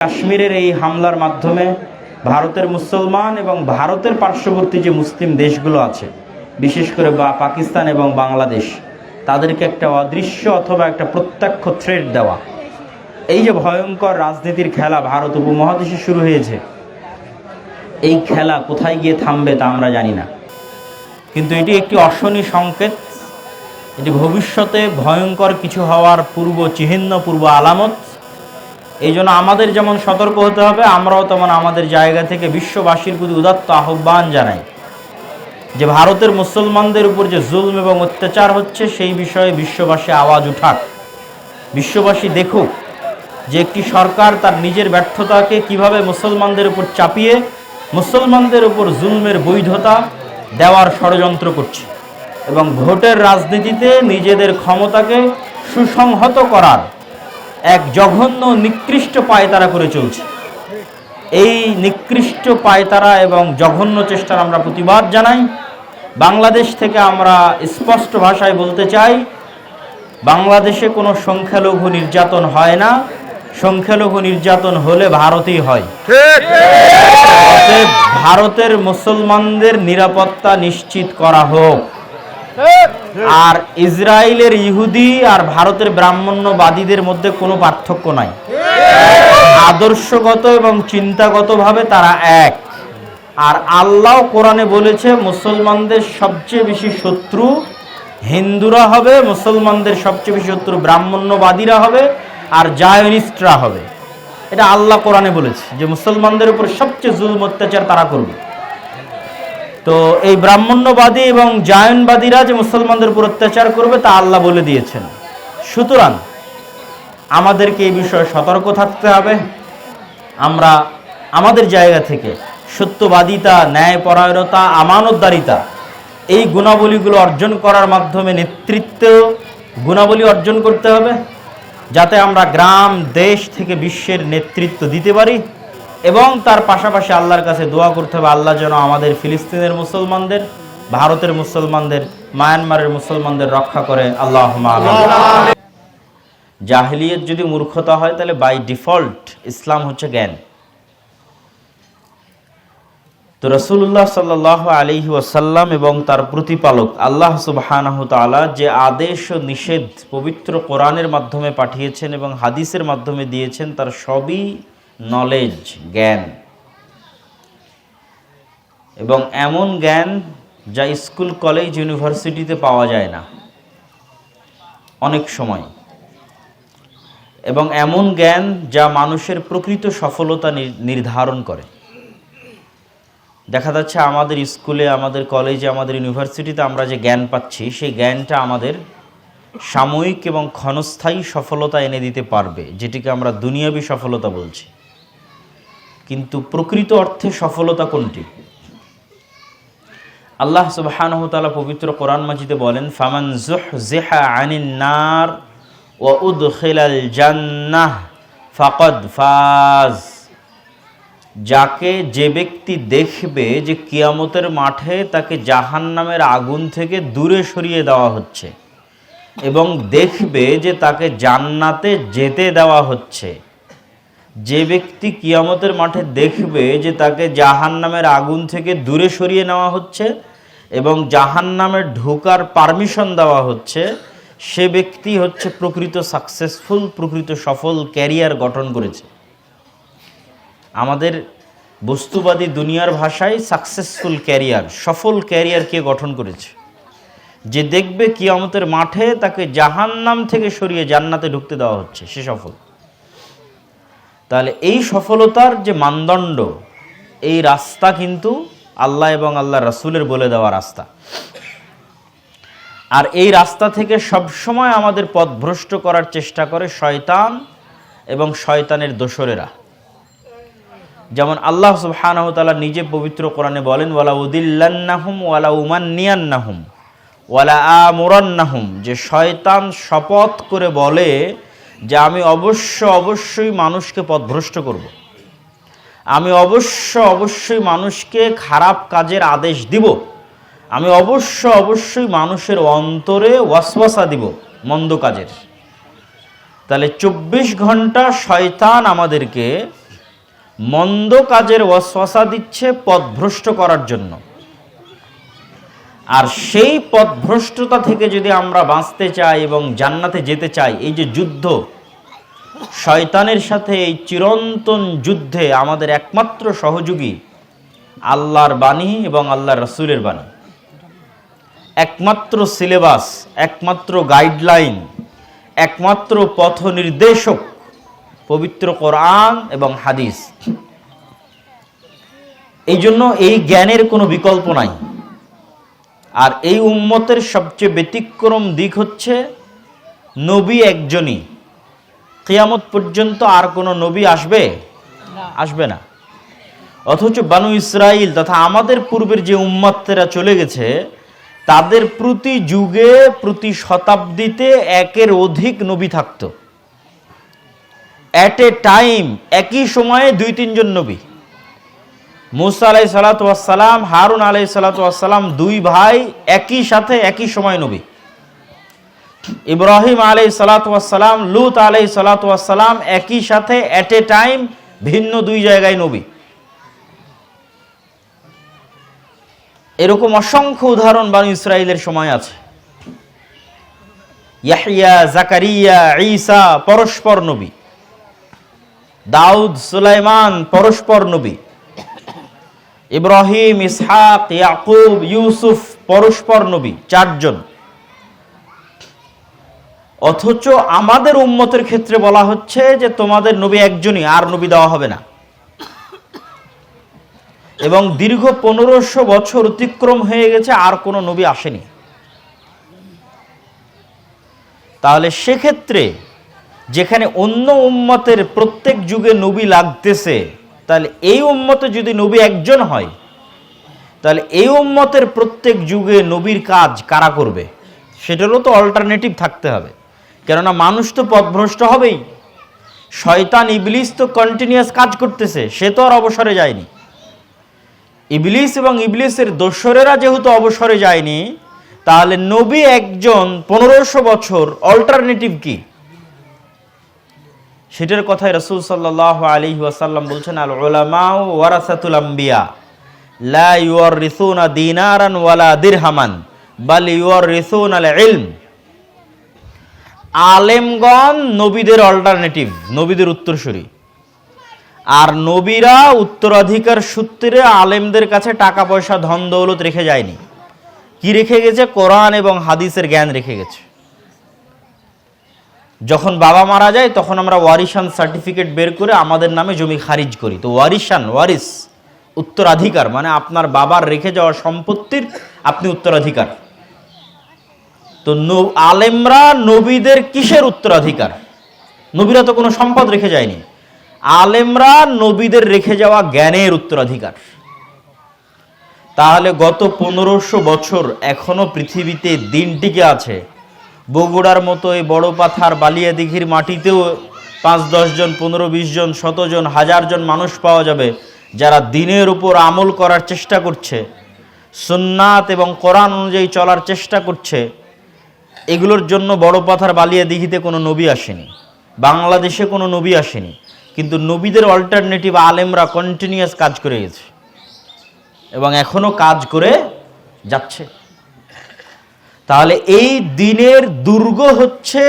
কাশ্মীরের এই হামলার মাধ্যমে ভারতের মুসলমান এবং ভারতের পার্শ্ববর্তী যে মুসলিম দেশগুলো আছে, বিশেষ করে বা পাকিস্তান এবং বাংলাদেশ, তাদেরকে একটা অদৃশ্য অথবা একটা প্রত্যক্ষ থ্রেড দেওয়া। এই যে ভয়ঙ্কর রাজনীতির খেলা ভারত উপমহাদেশে শুরু হয়েছে, এই খেলা কোথায় গিয়ে থামবে তা আমরা জানি না। কিন্তু এটি একটি অশনি সংকেত। এটি ভবিষ্যতে ভয়ঙ্কর কিছু হওয়ার পূর্ব চিহ্ন, পূর্ব আলামত। এই জন্য আমাদের যেমন সতর্ক হতে হবে, আমরাও তেমন আমাদের জায়গা থেকে বিশ্ববাসীর প্রতি উদাত্ত আহ্বান জানাই যে ভারতের মুসলমানদের উপর যে জুলম এবং অত্যাচার হচ্ছে, সেই বিষয়ে বিশ্ববাসী আওয়াজ উঠাক। বিশ্ববাসী দেখুক যে একটি সরকার তার নিজের ব্যর্থতাকে কীভাবে মুসলমানদের উপর চাপিয়ে, মুসলমানদের উপর জুলমের বৈধতা দেওয়ার ষড়যন্ত্র করছে এবং ভোটের রাজনীতিতে নিজেদের ক্ষমতাকে সুসংহত করার এক জঘন্য নিকৃষ্ট পায়তারা করে চলছে। এই নিকৃষ্ট পায়তারা এবং জঘন্য চেষ্টার আমরা প্রতিবাদ জানাই। বাংলাদেশ থেকে আমরা স্পষ্ট ভাষায় বলতে চাই বাংলাদেশে কোনো সংখ্যালঘু নির্যাতন হয় না। সংখ্যালঘু নির্যাতন হলে ভারতেই হয়। ভারতের মুসলমানদের নিরাপত্তা নিশ্চিত করা হোক। আর ইসরায়েলের ইহুদি আর ভারতের ব্রাহ্মণ্যবাদীদের মধ্যে কোনো পার্থক্য নাই। আদর্শগত এবং চিন্তাগতভাবে তারা এক। আর আল্লাহ কোরআনে বলেছে, মুসলমানদের সবচেয়ে বেশি শত্রু হিন্দুরা হবে, মুসলমানদের সবচেয়ে বেশি শত্রু ব্রাহ্মণ্যবাদীরা হবে, আর জায়নিস্টরা হবে। এটা আল্লাহ কোরআনে বলেছে যে, মুসলমানদের উপর সবচেয়ে জুলম অত্যাচার তারা করবে। তো এই ব্রাহ্মণ্যবাদী এবং জায়নবাদীরা যে মুসলমানদের উপর অত্যাচার করবে তা আল্লাহ বলে দিয়েছেন। সুতরাং আমাদেরকে এই বিষয়ে সতর্ক থাকতে হবে। আমরা আমাদের জায়গা থেকে সত্যবাদিতা, ন্যায়পরায়ণতা, আমানতদারিতা এই গুণাবলীগুলো অর্জন করার মাধ্যমে নেতৃত্ব, গুণাবলী অর্জন করতে হবে। যাতে আমরা গ্রাম, দেশ থেকে বিশ্বের নেতৃত্ব দিতে পারি। এবং তার পাশাপাশি আল্লাহর কাছে দোয়া করতে হবে, আল্লাহ যেন আমাদের ফিলিস্তিনের মুসলমানদের, ভারতের মুসলমানদের, মায়ানমারের মুসলমানদের রক্ষা করে। আল্লাহ জাহিলিয়ত যদি মূর্খতা হয়, তাহলে বাই ডিফল্ট ইসলাম হচ্ছে জ্ঞান। তো রসুল্লাহ সাল্লাহ আলী ওয়াসাল্লাম এবং তার প্রতিপালক আল্লাহ তালা যে আদেশ ও নিষেধ পবিত্র কোরআনের মাধ্যমে পাঠিয়েছেন এবং হাদিসের মাধ্যমে দিয়েছেন, তার সবই নলেজ জ্ঞান। এবং এমন জ্ঞান যা স্কুল, কলেজ, ইউনিভার্সিটিতে পাওয়া যায় না। অনেক সময়। এবং এমন জ্ঞান যা মানুষের প্রকৃত সফলতা নির- নির্ধারণ করে। দেখা যাচ্ছে আমাদের স্কুলে, আমাদের কলেজে, আমাদের ইউনিভার্সিটিতে আমরা যে জ্ঞান পাচ্ছি, সেই জ্ঞানটা আমাদের সাময়িক এবং ক্ষণস্থায়ী সফলতা এনে দিতে পারবে, যেটিকে আমরা দুনিয়াবী সফলতা বলছি। কিন্তু প্রকৃত অর্থে সফলতা কোনটি? আল্লাহ তাআলা পবিত্র কোরআন মাজিদে বলেন, ফামান জুহজিহা আনিন নার ওয়া উদখিলাল জান্নাহ ফাকাদ ফাজ। যাকে যে ব্যক্তি দেখবে যে কিয়ামতের মাঠে তাকে জাহান্নামের আগুন থেকে দূরে সরিয়ে দেওয়া হচ্ছে এবং দেখবে যে তাকে জান্নাতে যেতে দেওয়া হচ্ছে। যে ব্যক্তি কিয়ামতের মাঠে দেখবে যে তাকে জাহান্নামের আগুন থেকে দূরে সরিয়ে নেওয়া হচ্ছে এবং জাহান জাহান্নামে ঢোকার পারমিশন দেওয়া হচ্ছে, সে ব্যক্তি হচ্ছে প্রকৃত সাকসেসফুল প্রকৃত সফল ক্যারিয়ার গঠন করেছে। আমাদের বস্তুবাদী দুনিয়ার ভাষায় সাকসেসফুল ক্যারিয়ার সফল ক্যারিয়ার কে গঠন করেছে। যে দেখবে কিয়ামতের মাঠে তাকে জাহান্নাম থেকে সরিয়ে জান্নাতে ঢুকতে দেওয়া হচ্ছে, সে সফল। তাহলে এই সফলতার যে মানদণ্ড, এই রাস্তা কিন্তু আল্লাহ এবং আল্লাহ রাসূলের বলে দেওয়া রাস্তা। আর এই রাস্তা থেকে সবসময় আমাদের পথভ্রষ্ট করার চেষ্টা করে শয়তান এবং শয়তানের দোসরেরা। যেমন আল্লাহ সুবহানাহু নিজে পবিত্র কোরআনে বলেন, ওয়ালা উদিল্লান্নাহুম ওয়ালা উমান্নিয়ান্নাহুম ওয়ালা আ আমুরান্নাহুম। যে শয়তান শপথ করে বলে যে আমি অবশ্য অবশ্যই মানুষকে পথভ্রষ্ট করব। আমি অবশ্য অবশ্যই মানুষকে খারাপ কাজের আদেশ দিব। আমি অবশ্য অবশ্যই মানুষের অন্তরে ওয়াসওয়াসা দিব মন্দ কাজের। তাহলে চব্বিশ ঘণ্টা শয়তান আমাদেরকে মন্দ কাজের ওয়াসওয়াসা দিচ্ছে পথভ্রষ্ট করার জন্য। আর সেই পথভ্রষ্টতা থেকে যদি আমরা বাঁচতে চাই এবং জান্নাতে যেতে চাই, এই যে যুদ্ধ, শয়তানের সাথে এই চিরন্তন যুদ্ধে আমাদের একমাত্র সহযোগী আল্লাহর বাণী এবং আল্লাহর রসুলের বাণী। একমাত্র সিলেবাস, একমাত্র গাইডলাইন, একমাত্র পথ নির্দেশক পবিত্র কোরআন এবং হাদিস। এই জন্য এই জ্ঞানের কোনো বিকল্প নাই। আর এই উম্মতের সবচেয়ে ব্যতিক্রম দিক হচ্ছে নবী একজনই। কিয়ামত পর্যন্ত আর কোনো নবী আসবে? আসবে না। অথচ বানু ইসরাইল তথা আমাদের পূর্বের যে উম্মতেরা চলে গেছে তাদের প্রতি যুগে প্রতি শতাব্দীতে একের অধিক নবী থাকতো। অ্যাট এ টাইম একই সময়ে দুই তিনজন নবী। মুসা আলাই সালাতাম হারুন আলাই সালাতাম দুই ভাই একই সাথে একই সময় নবী। ইব্রাহিম আলাই সালাতাম লুত আলাই সালাতাম একই সাথে অ্যাট এ টাইম ভিন্ন দুই জায়গায় নবী। এরকম অসংখ্য উদাহরণ বানু ইসরায়েলের সময় আছে। ইয়াহিয়া জাকারিয়া, ঈসা পরস্পর নবী। দাউদ, সুলাইমান পরস্পর নবী। ইব্রাহিম, ইসহাক, ইয়াকুব, ইউসুফ, পরস্পর নবী, চারজন। অথচ আমাদের উম্মতের ক্ষেত্রে বলা হচ্ছে যে তোমাদের নবী একজনই, আর নবী দেওয়া হবে না। এবং দীর্ঘ পনেরোশো বছর অতিক্রম হয়ে গেছে, আর কোনো নবী আসেনি। তাহলে সেক্ষেত্রে যেখানে অন্য উম্মতের প্রত্যেক যুগে নবী লাগতেছে তাহলে এই উম্মতে যদি নবী একজন হয়, তাহলে এই উম্মতের প্রত্যেক যুগে নবীর কাজ কারা করবে? সেটারও তো অল্টারনেটিভ থাকতে হবে। কেননা মানুষ তো পথভ্রষ্ট হবেই। শয়তান, ইবলিস তো কন্টিনিউয়াস কাজ করতেছে, সে তো আর অবসরে যায়নি। ইবলিস এবং ইবলিসের দোসরেরা যেহেতু অবসরে যায়নি, তাহলে নবী একজন পনেরোশো বছর অল্টারনেটিভ কি? সেটার কথাই রসুল সাল্লাহ আলী ওয়াসাল্লাম বলছেন আল ওলামাউ ওয়ারাসাতুল আম্বিয়া। লা ইউর রিসুনা দিনারান ওয়ালা দিরহামান, বাল ইউর রিসুন আল ইলম আলেমগণ নবীদের অল্টারনেটিভ নবীদের উত্তরসূরি। আর নবীরা উত্তরাধিকার সূত্রে আলেমদের কাছে টাকা পয়সা ধন দৌলত রেখে যায়নি। কি রেখে গেছে? কোরআন এবং হাদিসের জ্ঞান রেখে গেছে। যখন বাবা মারা যায়, তখন আমরা ওয়ারিশান সার্টিফিকেট বের করে আমাদের নামে জমি খারিজ করি। তো ওয়ারিশান ওয়ারিস উত্তরাধিকার মানে আপনার বাবার রেখে যাওয়া সম্পত্তির আপনি উত্তরাধিকার। তো আলেমরা নবীদের কিসের উত্তরাধিকার? নবীরা তো কোনো সম্পদ রেখে যায়নি। আলেমরা নবীদের রেখে যাওয়া জ্ঞানের উত্তরাধিকার। তাহলে গত পনেরোশো বছর এখনও পৃথিবীতে দিনটিকে আছে। বগুড়ার মতো এই বড় পাথার বালিয়া দিঘির মাটিতেও পাঁচ জন, পনেরো, বিশ জন শতজন হাজার জন মানুষ পাওয়া যাবে যারা দিনের উপর আমল করার চেষ্টা করছে, সুন্নাত এবং কোরআন অনুযায়ী চলার চেষ্টা করছে, এগুলোর জন্য বড় পাথার বালিয়া দিঘিতে কোনো নবী আসেনি, বাংলাদেশে কোনো নবী আসেনি, কিন্তু নবীদের অল্টারনেটিভ আলেমরা কন্টিনিউয়াস কাজ করে গেছে এবং এখনও কাজ করে যাচ্ছে। তাহলে এই দিনের দুর্গ হচ্ছে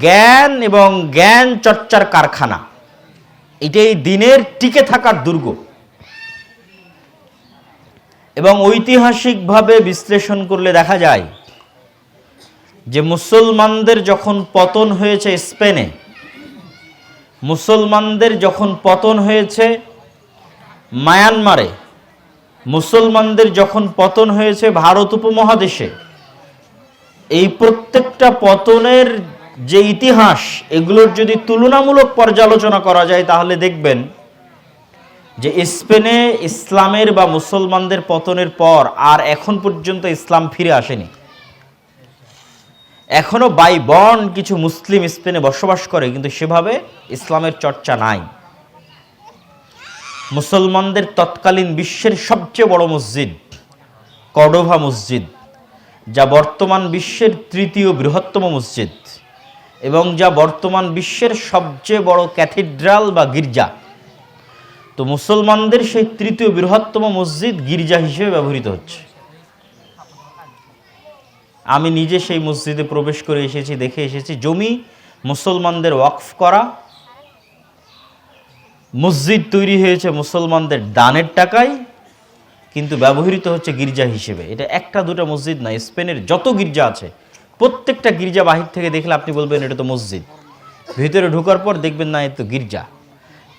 জ্ঞান এবং জ্ঞান চর্চার কারখানা। এটা এই দিনের টিকে থাকার দুর্গ। এবং ঐতিহাসিকভাবে বিশ্লেষণ করলে দেখা যায় যে মুসলমানদের যখন পতন হয়েছে স্পেনে, মুসলমানদের যখন পতন হয়েছে মায়ানমারে, মুসলমানদের যখন পতন হয়েছে ভারত উপমহাদেশে এই প্রত্যেকটা পতনের যে ইতিহাস, এগুলোর যদি তুলনামূলক পর্যালোচনা করা যায়, তাহলে দেখবেন যে স্পেনে ইসলামের বা মুসলমানদের পতনের পর আর এখন পর্যন্ত ইসলাম ফিরে আসেনি। এখনও বাই বন কিছু মুসলিম স্পেনে বসবাস করে, কিন্তু সেভাবে ইসলামের চর্চা নাই। মুসলমানদের তৎকালীন বিশ্বের সবচেয়ে বড় মসজিদ কডোভা মসজিদ। যা বর্তমান বিশ্বের তৃতীয় বৃহত্তম মসজিদ এবং যা বর্তমান বিশ্বের সবচেয়ে বড় ক্যাথিড্রাল বা গির্জা। তো মুসলমানদের সেই তৃতীয় বৃহত্তম মসজিদ গির্জা হিসেবে ব্যবহৃত হচ্ছে। আমি নিজে সেই মসজিদে প্রবেশ করে এসেছি, দেখে এসেছি। জমি মুসলমানদের ওয়াকফ করা। মসজিদ তৈরি হয়েছে মুসলমানদের দানের টাকায়। কিন্তু ব্যবহৃত হচ্ছে গির্জা হিসেবে। এটা একটা দুটো মসজিদ নয় স্পেনের যত গির্জা আছে, প্রত্যেকটা গির্জা বাহির থেকে দেখলে আপনি বলবেন এটা তো মসজিদ। ভিতরে ঢোকার পর দেখবেন না, এ তো গির্জা।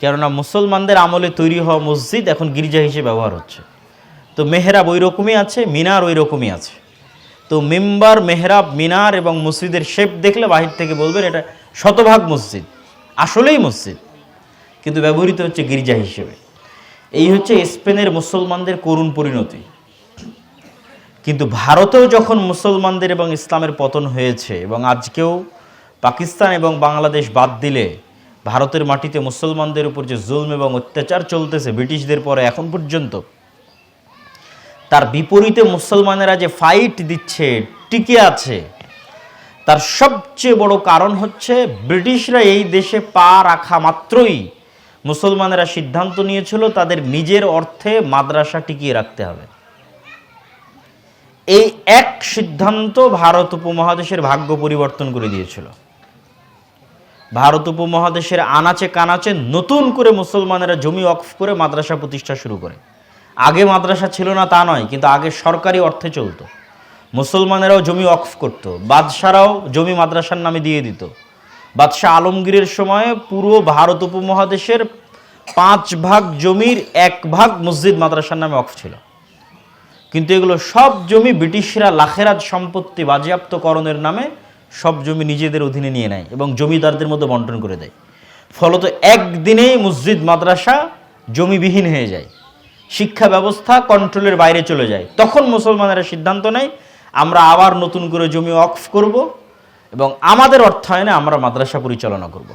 কেননা মুসলমানদের আমলে তৈরি হওয়া মসজিদ এখন গির্জা হিসেবে ব্যবহার হচ্ছে। তো মেহরাব ওই রকমই আছে, মিনার ওই রকমই আছে। তো মেম্বার মেহরাব, মিনার এবং মসজিদের শেপ দেখলে বাহির থেকে বলবেন এটা শতভাগ মসজিদ। আসলেই মসজিদ। কিন্তু ব্যবহৃত হচ্ছে গির্জা হিসেবে। এই হচ্ছে স্পেনের মুসলমানদের করুণ পরিণতি। কিন্তু ভারতেও যখন মুসলমানদের এবং ইসলামের পতন হয়েছে এবং আজকেও পাকিস্তান এবং বাংলাদেশ বাদ দিলে ভারতের মাটিতে মুসলমানদের উপর যে জুলম এবং অত্যাচার চলতেছে ব্রিটিশদের পরে এখন পর্যন্ত, তার বিপরীতে মুসলমানেরা যে ফাইট দিচ্ছে, টিকে আছে, তার সবচেয়ে বড় কারণ হচ্ছে ব্রিটিশরা এই দেশে পা রাখা মাত্রই মুসলমানেরা সিদ্ধান্ত নিয়েছিল তাদের নিজের অর্থে মাদ্রাসা টিকিয়ে রাখতে হবে। এই এক সিদ্ধান্ত ভারত উপমহাদেশের ভাগ্য পরিবর্তন করে দিয়েছিল। ভারত উপমহাদেশের আনাচে কানাচে নতুন করে মুসলমানেরা জমি অক্ফ করে মাদ্রাসা প্রতিষ্ঠা শুরু করে। আগে মাদ্রাসা ছিল না তা নয়, কিন্তু আগে সরকারি অর্থে চলতো। মুসলমানেরাও জমি অক্ফ করত, বাদশারাও জমি মাদ্রাসার নামে দিয়ে দিত। বাদশাহ আলমগীরের সময় পুরো ভারত উপমহাদেশের পাঁচ ভাগ জমির এক ভাগ মসজিদ মাদ্রাসার নামে অক্ফ ছিল। কিন্তু এগুলো সব জমি ব্রিটিশরা লাখেরাজ সম্পত্তি বাজেয়াপ্তকরণের নামে সব জমি নিজেদের অধীনে নিয়ে নেয় এবং জমিদারদের মধ্যে বন্টন করে দেয়। ফলত একদিনেই মসজিদ মাদ্রাসা জমিবিহীন হয়ে যায়। শিক্ষা ব্যবস্থা কন্ট্রোলের বাইরে চলে যায়। তখন মুসলমানেরা সিদ্ধান্ত নেয়, আমরা আবার নতুন করে জমি অক্ফ করব। এবং আমাদের অর্থায়নে আমরা মাদ্রাসা পরিচালনা করব।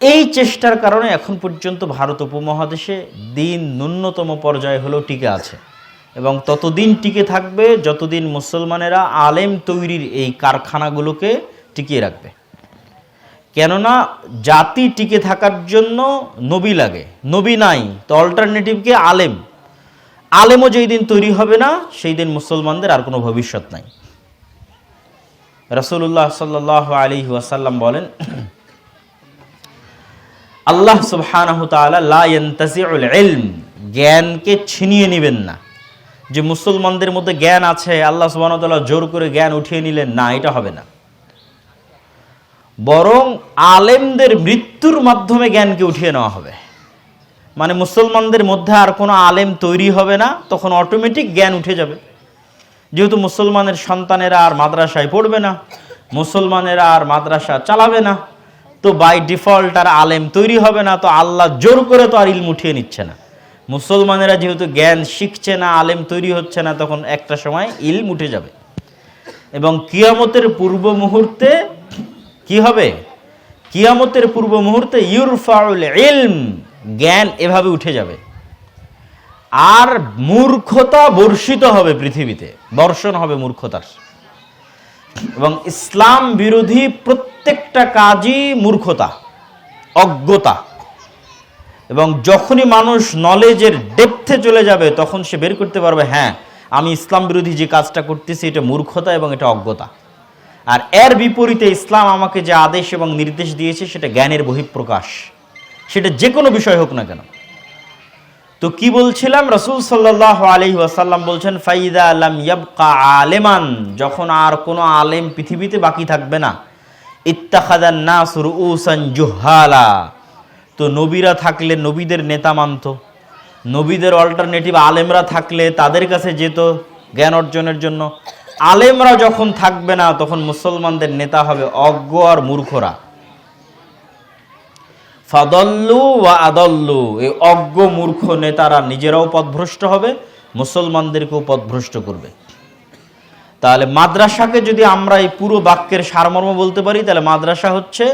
এই চেষ্টার কারণে এখন পর্যন্ত ভারত উপমহাদেশে দিন ন্যূনতম পর্যায়ে হলেও টিকে আছে এবং ততদিন টিকে থাকবে যতদিন মুসলমানেরা আলেম তৈরির এই কারখানাগুলোকে টিকিয়ে রাখবে। কেননা জাতি টিকে থাকার জন্য নবী লাগে, নবী নাই তো অল্টারনেটিভকে আলেম। আলেমও যেই দিন তৈরি হবে না, সেই দিন মুসলমানদের আর কোনো ভবিষ্যৎ নাই। রসুল্লাহ সাল্লাহ আলী ওয়াসাল্লাম বলেন, আল্লাহ ইলম, জ্ঞানকে ছিনিয়ে নেবেন না। যে মুসলমানদের মধ্যে জ্ঞান আছে, আল্লাহ তাআলা জোর করে জ্ঞান উঠিয়ে নিলেন, না, এটা হবে না। বরং আলেমদের মৃত্যুর মাধ্যমে জ্ঞানকে উঠিয়ে নেওয়া হবে। মানে মুসলমানদের মধ্যে আর কোনো আলেম তৈরি হবে না, তখন অটোমেটিক জ্ঞান উঠে যাবে। যেহেতু মুসলমানের সন্তানেরা আর মাদ্রাসায় পড়বে না, মুসলমানেরা আর মাদ্রাসা চালাবে না, তো বাই ডিফল্ট আর আলেম তৈরি হবে না, তো আল্লাহ জোর করে তো আর ইলম উঠিয়ে নিচ্ছে না। মুসলমানেরা যেহেতু জ্ঞান শিখছে না, আলেম তৈরি হচ্ছে না, তখন একটা সময় ইলম উঠে যাবে। এবং কিয়ামতের পূর্ব মুহূর্তে কি হবে? কিয়ামতের পূর্ব মুহূর্তে ইউরফাউল ইলম জ্ঞান এভাবে উঠে যাবে। আর মূর্খতা বর্ষিত হবে পৃথিবীতে, বর্ষণ হবে মূর্খতার। এবং ইসলাম বিরোধী প্রত্যেকটা কাজই মূর্খতা, অজ্ঞতা। এবং যখনই মানুষ নলেজের ডেপথে চলে যাবে, তখন সে বের করতে পারবে হ্যাঁ আমি ইসলাম বিরোধী যে কাজটা করতেছি, এটা মূর্খতা এবং এটা অজ্ঞতা। আর এর বিপরীতে ইসলাম আমাকে যে আদেশ এবং নির্দেশ দিয়েছে, সেটা জ্ঞানের বহিঃপ্রকাশ। সেটা যে কোনো বিষয় হোক না কেন। তো কি বলছিলাম? রসুল সাল্লাহ আলহি ওয়াসাল্লাম বলছেন, ফাইদা আলম ইয়াবকা আলেমান যখন আর কোনো আলেম পৃথিবীতে বাকি থাকবে না। ইত্তাখাদান নাসুর উসান জুহালা তো নবীরা থাকলে নবীদের নেতা মানত। নবীদের অল্টারনেটিভ আলেমরা থাকলে তাদের কাছে যেত জ্ঞান অর্জনের জন্য। আলেমরা যখন থাকবে না, তখন মুসলমানদের নেতা হবে অজ্ঞ আর মূর্খরা। ফাদল্লু ওয়া আদল্লু। এই অজ্ঞ মূর্খ নেতারা নিজেরাও পথভ্রষ্ট হবে, মুসলমানদেরকেও পথভ্রষ্ট করবে। তাহলে মাদ্রাসাকে যদি আমরা এই পুরো বাক্যের সারমর্ম বলতে পারি, তাহলে মাদ্রাসা হচ্ছে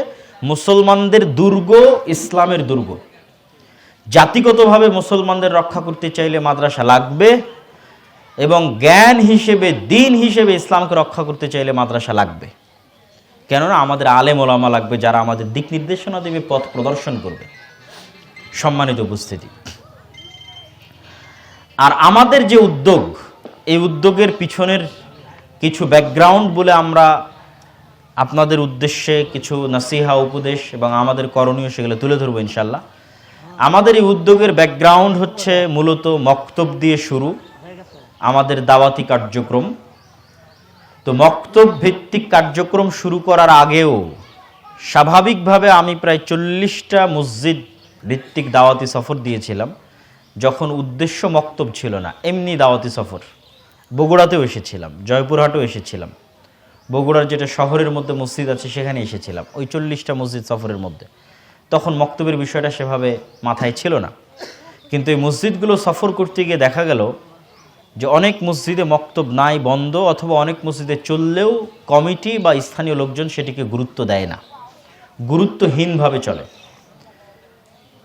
মুসলমানদের দুর্গ, ইসলামের দুর্গ। জাতিগতভাবে মুসলমানদের রক্ষা করতে চাইলে মাদ্রাসা লাগবে এবং জ্ঞান হিসেবে, দিন হিসেবে ইসলামকে রক্ষা করতে চাইলে মাদ্রাসা লাগবে। কেননা আমাদের আলেম ওলামা লাগবে যারা আমাদের দিক নির্দেশনা দেবে, পথ প্রদর্শন করবে। সম্মানিত উপস্থিতি। আর আমাদের যে উদ্যোগ, এই উদ্যোগের পিছনের কিছু ব্যাকগ্রাউন্ড বলে আমরা আপনাদের উদ্দেশ্যে কিছু নাসিহা, উপদেশ এবং আমাদের করণীয় সেগুলো তুলে ধরবো ইনশাল্লাহ আমাদের এই উদ্যোগের ব্যাকগ্রাউন্ড হচ্ছে মূলত মক্তব দিয়ে শুরু, আমাদের দাওয়াতি কার্যক্রম। তো মক্তব ভিত্তিক কার্যক্রম শুরু করার আগেও স্বাভাবিকভাবে আমি প্রায় চল্লিশটা মসজিদ ভিত্তিক দাওয়াতি সফর দিয়েছিলাম, যখন উদ্দেশ্য মক্তব ছিল না। এমনি দাওয়াতি সফর। বগুড়াতেও এসেছিলাম, জয়পুরহাটেও এসেছিলাম। বগুড়ার যেটা শহরের মধ্যে মসজিদ আছে, সেখানে এসেছিলাম, ওই চল্লিশটা মসজিদ সফরের মধ্যে। তখন মক্তবের বিষয়টা সেভাবে মাথায় ছিল না। কিন্তু এই মসজিদগুলো সফর করতে গিয়ে দেখা গেল যে অনেক মসজিদে মক্তব নাই, বন্ধ, অথবা অনেক মসজিদে চললেও কমিটি বা স্থানীয় লোকজন সেটিকে গুরুত্ব দেয় না। গুরুত্বহীনভাবে চলে।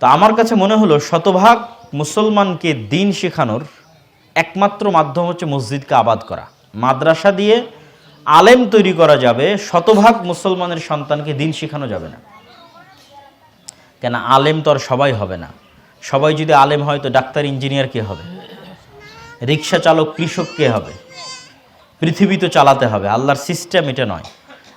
তো আমার কাছে মনে হলো শতভাগ মুসলমানকে দিন শেখানোর একমাত্র মাধ্যম হচ্ছে মসজিদকে আবাদ করা। মাদ্রাসা দিয়ে আলেম তৈরি করা যাবে, শতভাগ মুসলমানের সন্তানকে দিন শেখানো যাবে না। কেন আলেম তো আর সবাই হবে না। সবাই যদি আলেম হয় তো ডাক্তার, ইঞ্জিনিয়ার কে হবে? রিক্সা চালক কৃষককে হবে? পৃথিবী তো চালাতে হবে, আল্লাহর সিস্টেম এটা নয়।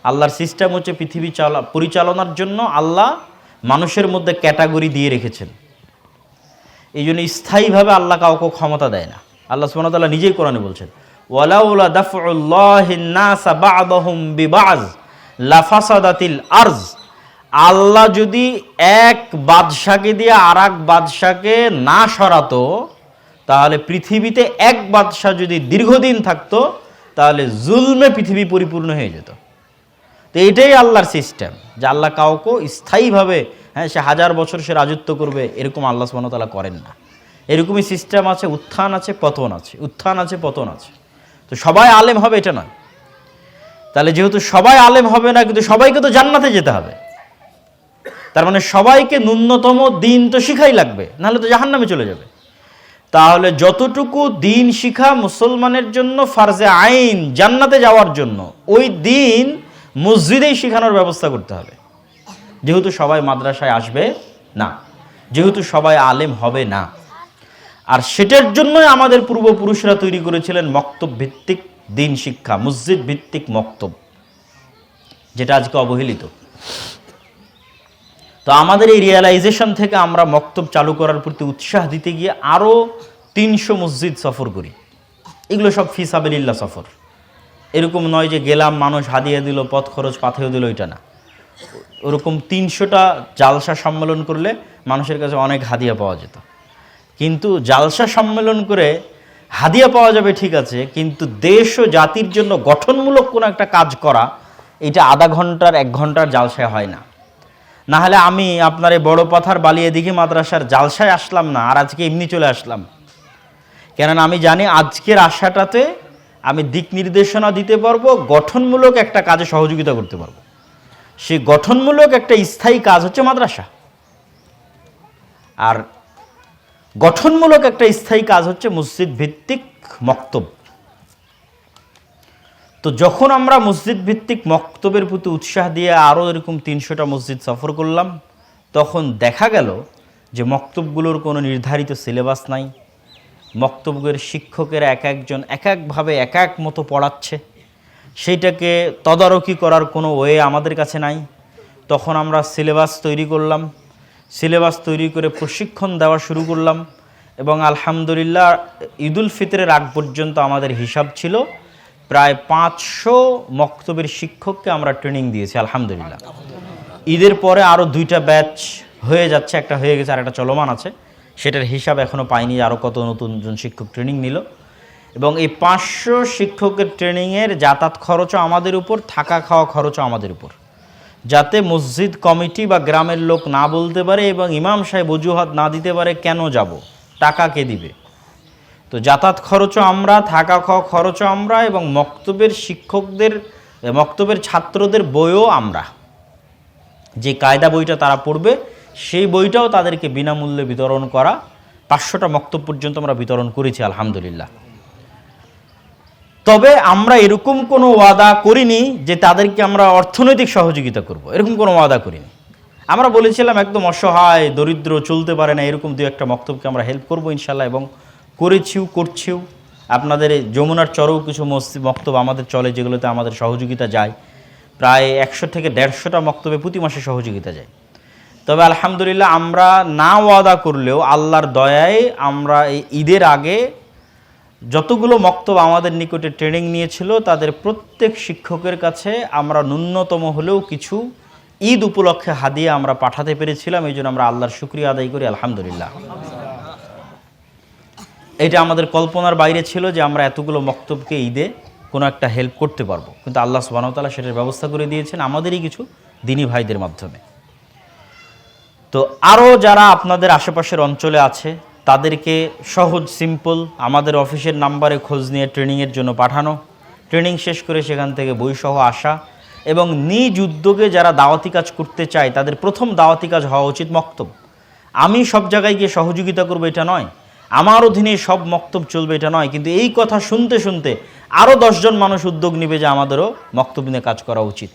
আল্লাহর সিস্টেম হচ্ছে পৃথিবী চালা পরিচালনার জন্য আল্লাহ মানুষের মধ্যে ক্যাটাগরি দিয়ে রেখেছেন। এই জন্য স্থায়ীভাবে আল্লাহ কাউকে ক্ষমতা দেয় না। আল্লাহ তাআলা নিজেই কোরআনে বলছেন, ওয়ালাউলা দাফউল্লাহিন নাসা বা'দাহুম বিবাজ লাফাসাদাতিল আরজ। আল্লাহ যদি এক বাদশাকে দিয়ে আর এক বাদশাকে না সরাতো তাহলে পৃথিবীতে এক বাদশাহ যদি দীর্ঘদিন থাকতো, তাহলে জুলমে পৃথিবী পরিপূর্ণ হয়ে যেত। তো এইটাই আল্লাহর সিস্টেম যে আল্লাহ কাউকে স্থায়ীভাবে হ্যাঁ সে হাজার বছর সে রাজত্ব করবে, এরকম আল্লাহ সুবাহতালা করেন না। এরকমই সিস্টেম আছে, উত্থান আছে, পতন আছে, উত্থান আছে, পতন আছে। তো সবাই আলেম হবে, এটা নয়। তাহলে যেহেতু সবাই আলেম হবে না, কিন্তু সবাইকে তো জান্নাতে যেতে হবে। তার মানে সবাইকে ন্যূনতম দিন তো শিখাই লাগবে, নাহলে তো জাহান্নামে চলে যাবে। তাহলে যতটুকু দিন শিখা মুসলমানের জন্য ফার্জে আইন জান্নাতে যাওয়ার জন্য, ওই দিন মসজিদেই শিখানোর ব্যবস্থা করতে হবে। যেহেতু সবাই মাদ্রাসায় আসবে না, যেহেতু সবাই আলেম হবে না। আর সেটার জন্যই আমাদের পূর্বপুরুষরা তৈরি করেছিলেন মক্তব ভিত্তিক দিন শিক্ষা, মসজিদ ভিত্তিক মক্তব, যেটা আজকে অবহেলিত। তো আমাদের এই রিয়েলাইজেশন থেকে আমরা মক্তব চালু করার প্রতি উৎসাহ দিতে গিয়ে আরও তিনশো মসজিদ সফর করি। এগুলো সব ফিসাবিল্লা সফর। এরকম নয় যে গেলাম, মানুষ হাদিয়ে দিল, পথ খরচ পাথেও দিল, এটা না। ওরকম তিনশোটা জালসা সম্মেলন করলে মানুষের কাছে অনেক হাদিয়া পাওয়া যেত। কিন্তু জালসা সম্মেলন করে হাদিয়া পাওয়া যাবে ঠিক আছে, কিন্তু দেশ ও জাতির জন্য গঠনমূলক কোনো একটা কাজ করা, এটা আধা ঘণ্টার, এক ঘণ্টার জালসায় হয় না। না হলে আমি আপনার এই বড় পাথার বালিয়ে দিঘি মাদ্রাসার জালসায় আসলাম না, আর আজকে এমনি চলে আসলাম। কেননা আমি জানি আজকের আশাটাতে আমি দিক নির্দেশনা দিতে পারব, গঠনমূলক একটা কাজে সহযোগিতা করতে পারব। সেই গঠনমূলক একটা স্থায়ী কাজ হচ্ছে মাদ্রাসা। আর গঠনমূলক একটা স্থায়ী কাজ হচ্ছে মসজিদ ভিত্তিক মক্তব তো যখন আমরা মসজিদ ভিত্তিক মক্তবের প্রতি উৎসাহ দিয়ে আরও এরকম তিনশোটা মসজিদ সফর করলাম, তখন দেখা গেল যে মক্তবগুলোর কোনো নির্ধারিত সিলেবাস নাই। মক্তব্যের শিক্ষকেরা এক একজন এক একভাবে এক এক মতো পড়াচ্ছে। সেইটাকে তদারকি করার কোনো ওয়ে আমাদের কাছে নাই। তখন আমরা সিলেবাস তৈরি করলাম। সিলেবাস তৈরি করে প্রশিক্ষণ দেওয়া শুরু করলাম এবং আলহামদুলিল্লাহ ঈদুল ফিতরের আগ পর্যন্ত আমাদের হিসাব ছিল প্রায় পাঁচশো মক্তবের শিক্ষককে আমরা ট্রেনিং দিয়েছি, আলহামদুলিল্লাহ। ঈদের পরে আরও দুইটা ব্যাচ হয়ে যাচ্ছে, একটা হয়ে গেছে আর একটা চলমান আছে। সেটার হিসাব এখনও পাইনি আরও কত নতুন জন শিক্ষক ট্রেনিং নিল। এবং এই পাঁচশো শিক্ষকের ট্রেনিংয়ের যাতায়াত খরচও আমাদের উপর, থাকা খাওয়া খরচও আমাদের উপর। যাতে মসজিদ কমিটি বা গ্রামের লোক না বলতে পারে এবং ইমাম সাহেব অজুহাত না দিতে পারে, কেন যাব? টাকা কে দিবে? তো যাতায়াত খরচও আমরা, থাকা খাওয়া খরচও আমরা এবং মক্তবের শিক্ষকদের মক্তবের ছাত্রদের বইও আমরা। যে কায়দা বইটা তারা পড়বে, সেই বইটাও তাদেরকে বিনামূল্যে বিতরণ করা, পাঁচশোটা মক্তব পর্যন্ত আমরা বিতরণ করেছি, আলহামদুলিল্লাহ। তবে আমরা এরকম কোনো ওয়াদা করিনি যে তাদেরকে আমরা অর্থনৈতিক সহযোগিতা করব। এরকম কোনো ওয়াদা করিনি। আমরা বলেছিলাম একদম অসহায়, দরিদ্র, চলতে পারে না, এরকম দু একটা মক্তবকে আমরা হেল্প করব ইনশাল্লাহ এবং করেছিও, করছিও। আপনাদের যমুনার চরেও কিছু মসজিদ মক্তব আমাদের চলে, যেগুলোতে আমাদের সহযোগিতা যায়। প্রায় একশো থেকে দেড়শোটা মক্তবে প্রতি মাসে সহযোগিতা যায়। তবে আলহামদুলিল্লাহ আমরা না ওয়াদা করলেও আল্লাহর দয়ায় আমরা এই ঈদের আগে যতগুলো মক্তব আমাদের নিকটে ট্রেনিং নিয়েছিল, তাদের প্রত্যেক শিক্ষকের কাছে আমরা ন্যূনতম হলেও কিছু ঈদ উপলক্ষে হাদিয়া আমরা পাঠাতে পেরেছিলাম। এই জন্য আমরা আল্লাহর শুক্রিয়া আদায় করি, আলহামদুলিল্লাহ। এটা আমাদের কল্পনার বাইরে ছিল যে আমরা এতগুলো মক্তবকে ঈদে কোনো একটা হেল্প করতে পারব। কিন্তু আল্লাহ সুবাহতাল্লাহ সেটার ব্যবস্থা করে দিয়েছেন আমাদেরই কিছু দিনী ভাইদের মাধ্যমে। তো আরও যারা আপনাদের আশেপাশের অঞ্চলে আছে, তাদেরকে সহজ সিম্পল আমাদের অফিসের নাম্বারে খোঁজ নিয়ে ট্রেনিংয়ের জন্য পাঠানো। ট্রেনিং শেষ করে সেখান থেকে বইসহ আসা এবং নিজ উদ্যোগে যারা দাওয়াতি কাজ করতে চায়, তাদের প্রথম দাওয়াতি কাজ হওয়া উচিত মক্তব। আমি সব জায়গায় গিয়ে সহযোগিতা করব এটা নয়। আমার অধীনে সব মক্তব চলবে এটা নয়, কিন্তু এই কথা শুনতে শুনতে আরও দশজন মানুষ উদ্যোগ নেবে যে আমাদেরও মক্তব নিয়ে কাজ করা উচিত।